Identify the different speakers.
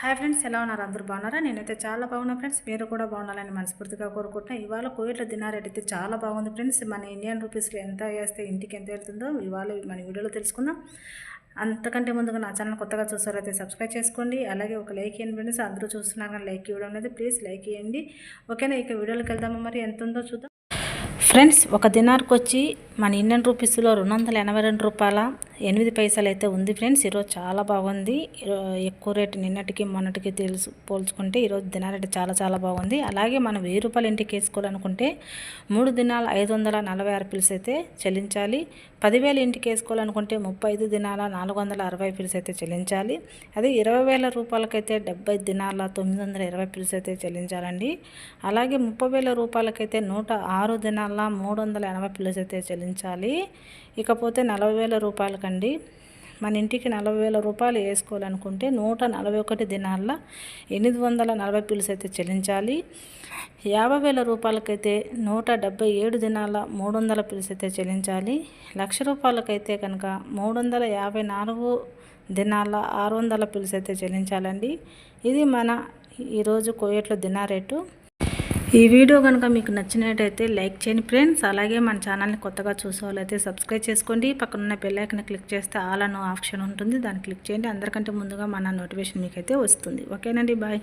Speaker 1: Hi friends ఎలా ఉన్నారు? అందరూ బాగున్నారా? నేనైతే చాలా బాగున్నా ఫ్రెండ్స్. మీరు కూడా బాగుండాలని మనస్ఫూర్తిగా కోరుకుంటున్నా. ఇవాళ కోయిట్ల దినారేట్ అయితే చాలా బాగుంది ఫ్రెండ్స్. మన ఇండియన్ రూపీస్లో ఎంత వేస్తే ఇంటికి ఎంత వెళ్తుందో ఇవాళ మన వీడియోలో తెలుసుకుందాం. అంతకంటే ముందుగా నా ఛానల్ కొత్తగా చూసారైతే సబ్స్క్రైబ్ చేసుకోండి. అలాగే ఒక లైక్ ఇవ్వండి ఫ్రెండ్స్. అందరూ చూస్తున్నారు కానీ లైక్ ఇవ్వడం అనేది ప్లీజ్ లైక్ ఇవ్వండి. ఓకేనా? ఇక వీడియోలోకి వెళ్దామా మరి? ఎంత ఉందో చూద్దాం. ఫ్రెండ్స్ ఒక దినార్కి వచ్చి మన ఇండియన్ రూపీస్లో రెండు వందల ఎనభై రెండు రూపాయల ఎనిమిది పైసలు అయితే ఉంది ఫ్రెండ్స్. ఈరోజు చాలా బాగుంది. ఎక్కువ రేటు నిన్నటికి మొన్నటికి తెలుసు పోల్చుకుంటే ఈరోజు దినారేటు చాలా చాలా బాగుంది. అలాగే మనం వెయ్యి రూపాయలు ఇంటికి వేసుకోవాలనుకుంటే మూడు దినాల ఐదు వందల నలభై ఆరు పిల్స్ అయితే చెల్లించాలి. పదివేలు ఇంటికి వేసుకోవాలనుకుంటే ముప్పై ఐదు దినాల నాలుగు వందల అరవై పిల్స్ అయితే చెల్లించాలి. అదే ఇరవై వేల రూపాయలకైతే డెబ్బై దినాల తొమ్మిది వందల ఇరవై పిల్స్ అయితే చెల్లించాలండి. అలాగే ముప్పై వేల రూపాయలకైతే నూట ఆరు దినాల మూడు వందల ఎనభై పిల్స్ అయితే చెల్లించాలి. ఇకపోతే నలభై వేల రూపాయలకండి మన ఇంటికి నలభై వేల రూపాయలు వేసుకోవాలనుకుంటే నూట నలభై ఒకటి దినాల్లో ఎనిమిది వందల నలభై పిల్స్ అయితే చెల్లించాలి. యాభై వేల రూపాయలకైతే నూట డెబ్బై ఏడు దినాల మూడు వందల పిల్స్ అయితే చెల్లించాలి. లక్ష రూపాయలకైతే కనుక మూడు వందల యాభై నాలుగు దినాల ఆరు వందల పిల్స్ అయితే చెల్లించాలండి. ఇది మన ఈరోజు కోయట్లో దినా రేటు ఈ వీడియో కనుక మీకు నచ్చినట్టయితే లైక్ చేయండి ఫ్రెండ్స్. అలాగే మన ఛానల్ని కొత్తగా చూసేవాళ్ళైతే సబ్స్క్రైబ్ చేసుకోండి. పక్కన ఉన్న క్లిక్ చేస్తే ఆల్ అన్న ఆప్షన్ ఉంటుంది. దాన్ని క్లిక్ చేయండి. అందరికంటే ముందుగా మన నోటిఫికేషన్ మీకైతే వస్తుంది. ఓకేనండి బాయ్